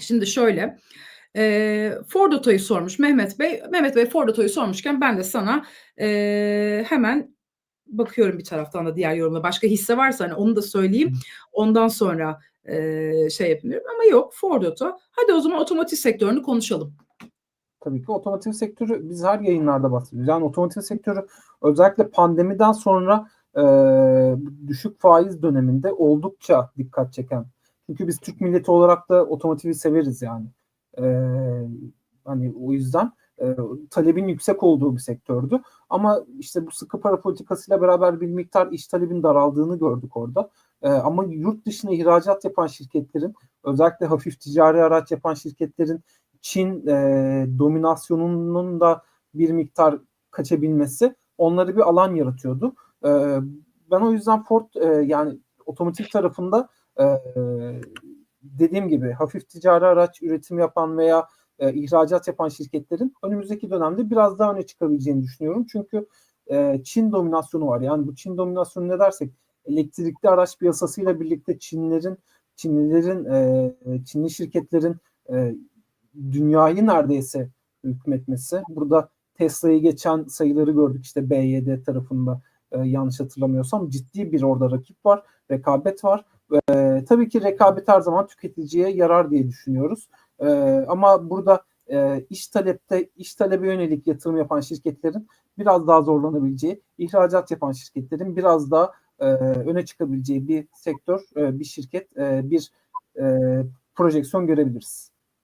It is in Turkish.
Şimdi şöyle, eee, Ford Oto'yu sormuş Mehmet Bey. Mehmet Bey Ford Oto'yu sormuşken ben de sana, eee, hemen bakıyorum bir taraftan da diğer yorumlara. Başka hisse varsa hani onu da söyleyeyim. Ondan sonra, eee, şey yapayım ama yok Ford Oto. Hadi o zaman otomotiv sektörünü konuşalım. Tabii ki otomotiv sektörü biz her yayınlarda bahsediyoruz. Yani otomotiv sektörü özellikle pandemiden sonra e, düşük faiz döneminde oldukça dikkat çeken. Çünkü biz Türk milleti olarak da otomotivi severiz yani. E, hani o yüzden e, talebin yüksek olduğu bir sektördü. Ama işte bu sıkı para politikasıyla beraber bir miktar iş talebin daraldığını gördük orada. E, ama yurt dışına ihracat yapan şirketlerin özellikle hafif ticari araç yapan şirketlerin Çin e, dominasyonunun da bir miktar kaçabilmesi onları bir alan yaratıyordu. E, ben o yüzden Ford e, yani otomotiv tarafında e, dediğim gibi hafif ticari araç üretim yapan veya e, ihracat yapan şirketlerin önümüzdeki dönemde biraz daha öne çıkabileceğini düşünüyorum. Çünkü e, Çin dominasyonu var. Yani bu Çin dominasyonu ne dersek elektrikli araç piyasasıyla birlikte Çinlerin Çinlilerin e, Çinli şirketlerin e, dünyayı neredeyse hükmetmesi. Burada Tesla'yı geçen sayıları gördük işte BYD tarafında e, yanlış hatırlamıyorsam ciddi bir orada rakip var, rekabet var. E, tabii ki rekabet her zaman tüketiciye yarar diye düşünüyoruz. E, ama burada e, iş talepte iş talebe yönelik yatırım yapan şirketlerin biraz daha zorlanabileceği, ihracat yapan şirketlerin biraz daha e, öne çıkabileceği bir sektör, e, bir şirket, e, bir e, projeksiyon görebiliriz.